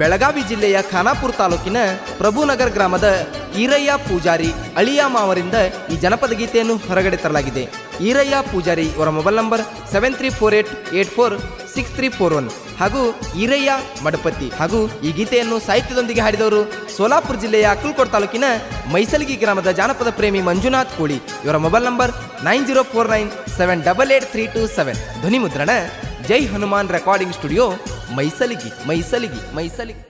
ಬೆಳಗಾವಿ ಜಿಲ್ಲೆಯ ಖಾನಾಪುರ ತಾಲೂಕಿನ ಪ್ರಭುನಗರ್ ಗ್ರಾಮದ ಈರಯ್ಯ ಪೂಜಾರಿ ಅಳಿಯ ಮಾವರಿಂದ ಈ ಜನಪದ ಗೀತೆಯನ್ನು ಹೊರಗಡೆ ತರಲಾಗಿದೆ ಈರಯ್ಯ ಪೂಜಾರಿ ಇವರ mobile number seven three four eight eight four six three four one ಹಾಗೂ ಈರಯ್ಯ ಮಡಪತಿ ಹಾಗೂ ಈ ಗೀತೆಯನ್ನು ಸಾಹಿತ್ಯದೊಂದಿಗೆ ಹಾಡಿದವರು ಸೋಲಾಪುರ ಜಿಲ್ಲೆಯ ಅಕ್ಕಲ್ಕೋಟ್ ತಾಲೂಕಿನ ಮೈಸಲ್ಗಿ ಗ್ರಾಮದ ಜಾನಪದ ಪ್ರೇಮಿ ಮಂಜುನಾಥ್ ಕೋಳಿ. ಇವರ mobile number nine zero four nine seven double eight three two seven. ಧ್ವನಿ ಮುದ್ರಣ ಜೈ ಹನುಮಾನ್ ರೆಕಾರ್ಡಿಂಗ್ ಸ್ಟುಡಿಯೋ ಮೈಸಲಿಗಿ ಮೈಸಲಿಗಿ ಮೈಸಲಿಗಿ.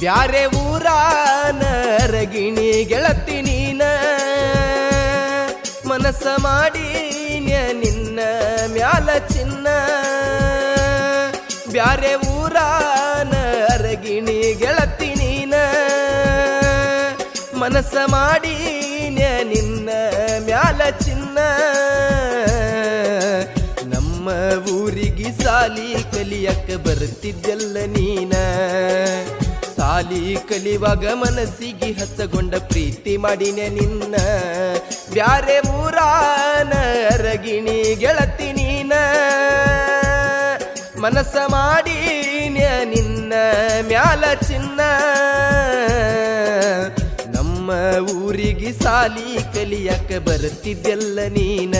ಬ್ಯಾರೆ ಊರ ನರಗಿಣಿ ಗೆಳತಿ ನೀನ ಮನಸ್ಸ ಮಾಡಿ ನಿನ್ನ ಮ್ಯಾಲ ಚಿನ್ನ. ಬ್ಯಾರೆ ಊರಾನ ರಗಿಣಿ ಗೆಳತಿ ನೀನ. ಮನಸ್ಸ ಮಾಡಿ ನಿನ್ನ ಮ್ಯಾಲ ಚಿನ್ನ. ನಮ್ಮ ಊರಿಗೆ ಸಾಲಿ ಕಲಿಯಕ್ಕೆ ಬರ್ತಿದ್ದೆಲ್ಲ ನೀನ. ಸಾಲಿ ಕಲಿವಾಗ ಮನಸ್ಸಿಗೆ ಹಚ್ಚಗೊಂಡ ಪ್ರೀತಿ ಮಾಡಿನೆ ನಿನ್ನ. ಬ್ಯಾರೆ ಊರಾನ ರಗಿಣಿ ಗೆಳತಿ ಮನಸ್ಸ ಮಾಡಿ ನಿನ್ನ ಮ್ಯಾಲ ಚಿನ್ನ. ನಮ್ಮ ಊರಿಗೆ ಸಾಲಿ ಕಲಿಯಕ್ಕೆ ಬರುತ್ತಿದ್ದೆಲ್ಲ ನೀನ.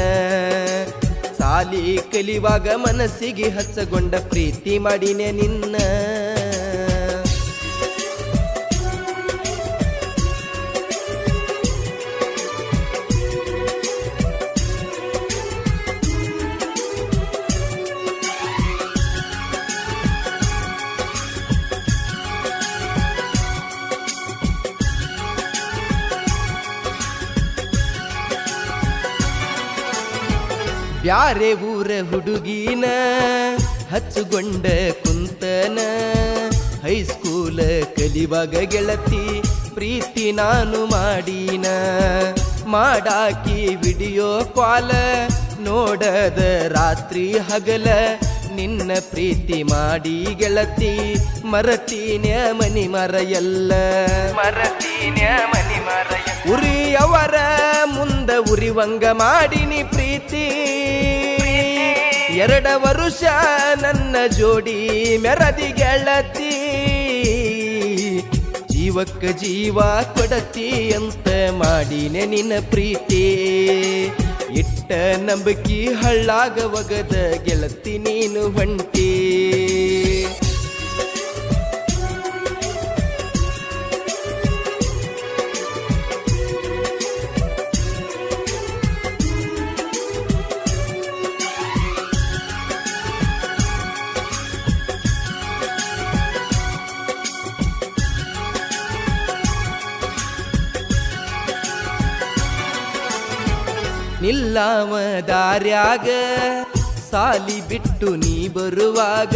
ಸಾಲಿ ಕಲಿವಾಗ ಮನಸ್ಸಿಗೆ ಹಚ್ಚಗೊಂಡ ಪ್ರೀತಿ ಮಾಡಿನೆ ನಿನ್ನ. ಬ್ಯಾರೆ ಊರ ಹುಡುಗಿನ ಹಚ್ಚುಗೊಂಡ ಕುಂತನ ಹೈಸ್ಕೂಲ ಕಲಿವಾಗ ಗೆಳತಿ, ಪ್ರೀತಿ ನಾನು ಮಾಡೀನ, ಮಾಡಾಕಿ ವಿಡಿಯೋ ಕಾಲ, ನೋಡದ ರಾತ್ರಿ ಹಗಲ ನಿನ್ನ ಪ್ರೀತಿ ಮಾಡಿ ಗೆಳತಿ ಮರತೀನ್ಯ ಮನಿ ಮರೆಯಲ್ಲ. ಮರತೀನ್ಯ ಮನಿ ಮರೆಯ ಉರಿಯವರ ಮುಂದ ಉರಿವಂಗ ಮಾಡಿನಿ ಪ್ರೀತಿ. ಎರಡ ವರುಷ ನನ್ನ ಜೋಡಿ ಮೆರದಿ ಗೆಳತಿ. ಜೀವಕ್ಕ ಜೀವ ಕೊಡತಿ ಅಂತ ಮಾಡಿನೆ ನಿನ್ನ ಪ್ರೀತಿ. ಇಟ್ಟ ನಂಬಿಕೆ ಹಳ್ಳಾಗ ಒಗದ ಗೆಳತಿ ನೀನು ಹೊಂಟಿ ನಿಲ್ಲಾವ ದಾರ್ಯಾಗ ಸಾಲಿ ಬಿಟ್ಟು ನೀ ಬರುವಾಗ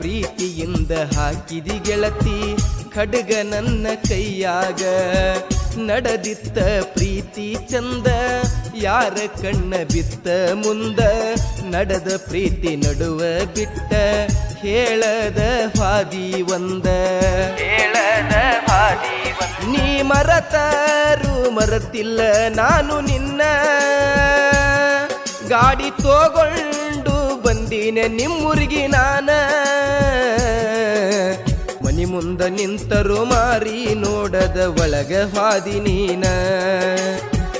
ಪ್ರೀತಿಯಿಂದ ಹಾಕಿದಿ ಗೆಳತಿ ಖಡ್ಗ ನನ್ನ ಕೈಯಾಗ ನಡೆದಿತ್ತ ಪ್ರೀತಿ ಚಂದ ಯಾರ ಕಣ್ಣ ಬಿತ್ತ ಮುಂದ ನಡೆದ ಪ್ರೀತಿ ನಡುವ ಬಿಟ್ಟ ಹೇಳದ ಹಾದಿ ಒಂದ ಹೇಳದ ಹಾದಿ ನೀ ಮರತಾರು ಮರತಿಲ್ಲ ನಾನು ನಿನ್ನ ಗಾಡಿ ತಗೊಂಡು ಬಂದೀನ ನಿಮ್ಮೂರಿಗೆ ನಾನ. ಮನಿ ಮುಂದ ನಿಂತರು ಮಾರಿ ನೋಡದ ಒಳಗ ಹಾದಿ ನೀನ.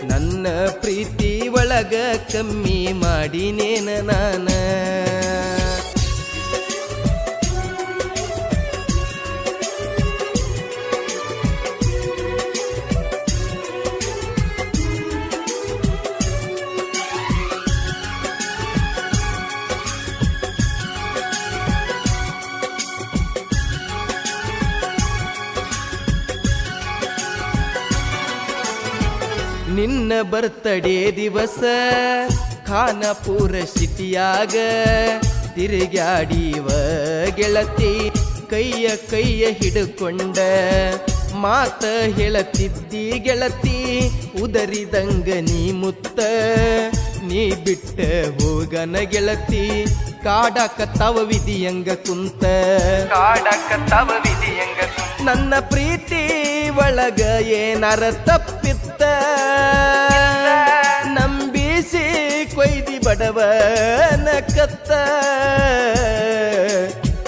ನನ್ನ ಪ್ರೀತಿ ಒಳಗ ಕಮ್ಮಿ ಮಾಡಿನೇನ ನಾನ. ನಿನ್ನ ಬರ್ತಡೇ ದಿವಸ ಖಾನಪುರ ಸಿಟಿಯಾಗ ತಿರುಗಾಡಿವ ಗೆಳತಿ ಕೈಯ ಕೈಯ ಹಿಡ್ಕೊಂಡ ಮಾತ ಹೇಳತಿದ್ದಿ ಗೆಳತಿ ಉದರಿದಂಗ ನೀ ಮುತ್ತ ನೀ ಬಿಟ್ಟ ಹೋಗನ ಗೆಳತಿ ಕಾಡಕತ್ತಾವ ವಿಧಿಯಂಗ ಕುಂತ ಕಾಡಕತ್ತಾವ ವಿಧಿಯಂಗ ನನ್ನ ಪ್ರೀತಿ ಒಳಗ ಏನಾರ ತಪ್ಪಿತ್ತ ನಂಬಿಸಿ ಕೊಯ್ದಿ ಬಡವನ ಕತ್ತ.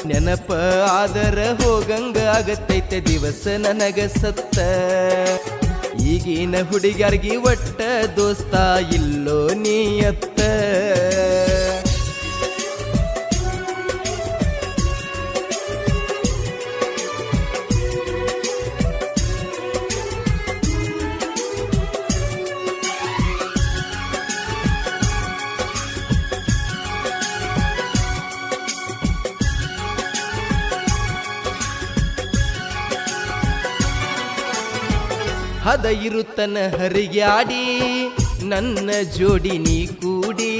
ನೆನಪ ಆದರ ಹೋಗಂಗ ಆಗತ್ತೈತೆ ದಿವಸ ನನಗ ಸತ್ತ. ಈಗಿನ ಹುಡುಗರಿಗೆ ಒಟ್ಟ ದೋಸ್ತ ಇಲ್ಲೋ ನೀಯತ್ತ ಹದ ಇರುತ್ತನ ಹರಿಗ್ಯಾಡಿ ನನ್ನ ಜೋಡಿ ನೀ ಕೂಡಿ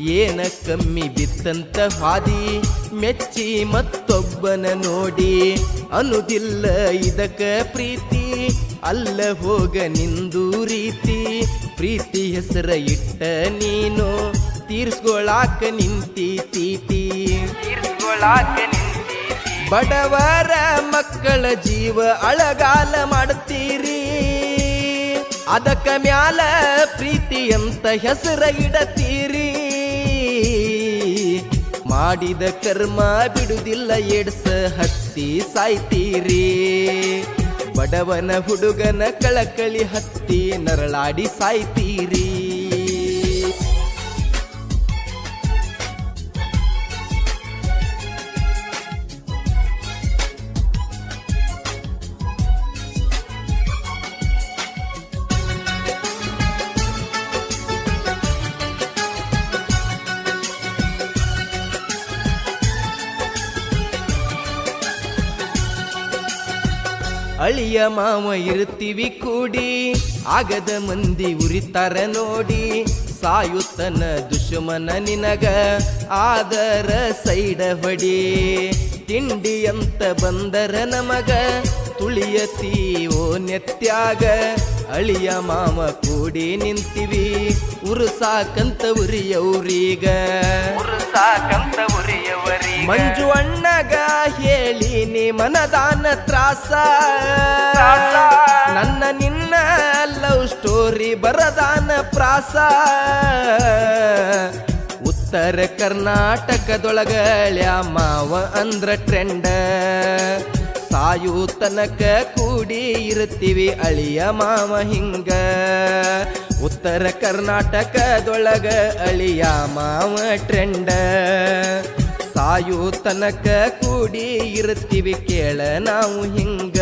ಏನ ಕಮ್ಮಿ ಬಿತ್ತಂತ ಹಾದಿ ಮೆಚ್ಚಿ ಮತ್ತೊಬ್ಬನ ನೋಡಿ. ಅನುದಿಲ್ಲ ಇದಕ್ಕ ಪ್ರೀತಿ ಅಲ್ಲ ಹೋಗ ನಿಂದು ರೀತಿ. ಪ್ರೀತಿ ಹೆಸರ ಇಟ್ಟ ನೀನು ತೀರ್ಸ್ಕೊಳಾಕ ನಿಂತಿ ತೀತಿ ಬಡವರ ಮಕ್ಕಳ ಜೀವ ಅಳಗಾಲ ಮಾಡ್ತೀರಿ ಅದಕ್ಕ ಮ್ಯಾಲ ಪ್ರೀತಿ ಅಂತ ಹೆಸರ ಇಡತೀರಿ. ಮಾಡಿದ ಕರ್ಮ ಬಿಡುದಿಲ್ಲ, ಎಡ್ಸ ಹತ್ತಿ ಸಾಯ್ತೀರಿ. ಬಡವನ ಹುಡುಗನ ಕಳಕಳಿ ಹತ್ತಿ ನರಳಾಡಿ ಸಾಯ್ತೀರಿ. ಅಳಿಯ ಮಾವ ಇರ್ತೀವಿ ಕೂಡಿ, ಆಗದ ಮಂದಿ ಉರಿತಾರ ನೋಡಿ, ಸಾಯುತ್ತನ ದುಶ್ಮನ ನಿನಗ ಆದರ ಸೈಡ ಹೊಡಿ. ತಿಂಡಿ ಅಂತ ಬಂದರ ನಮಗ ತುಳಿಯತೀವೋ ನೆತ್ಯಾಗ ಅಳಿಯ ಮಾಮ ಕೂಡಿ ನಿಂತಿವಿ. ಉರುಸಾಕಂತ ಉರಿಯವ್ರೀಗ. ಸಾಕಂತ ಉರಿಯವರಿ ಮಂಜು ಅಣ್ಣಗ ಹೇಳಿ ನೀ ಮನದಾನ ತ್ರಾಸ. ನನ್ನ ನಿನ್ನ ಲವ್ ಸ್ಟೋರಿ ಬರದಾನ ಪ್ರಾಸ. ಉತ್ತರ ಕರ್ನಾಟಕದೊಳಗಳ್ಯ ಮಾವ ಅಂದ್ರ ಟ್ರೆಂಡ. ಸಾಯು ತನಕ ಕೂಡಿ ಇರ್ತೀವಿ ಅಳಿಯ ಮಾವ ಹಿಂಗ. ಉತ್ತರ ಕರ್ನಾಟಕದೊಳಗ ಅಳಿಯ ಮಾವ ಟ್ರೆಂಡ. ಸಾಯು ತನಕ ಕೂಡಿ ಇರ್ತೀವಿ ಕೇಳ ನಾವು ಹಿಂಗ.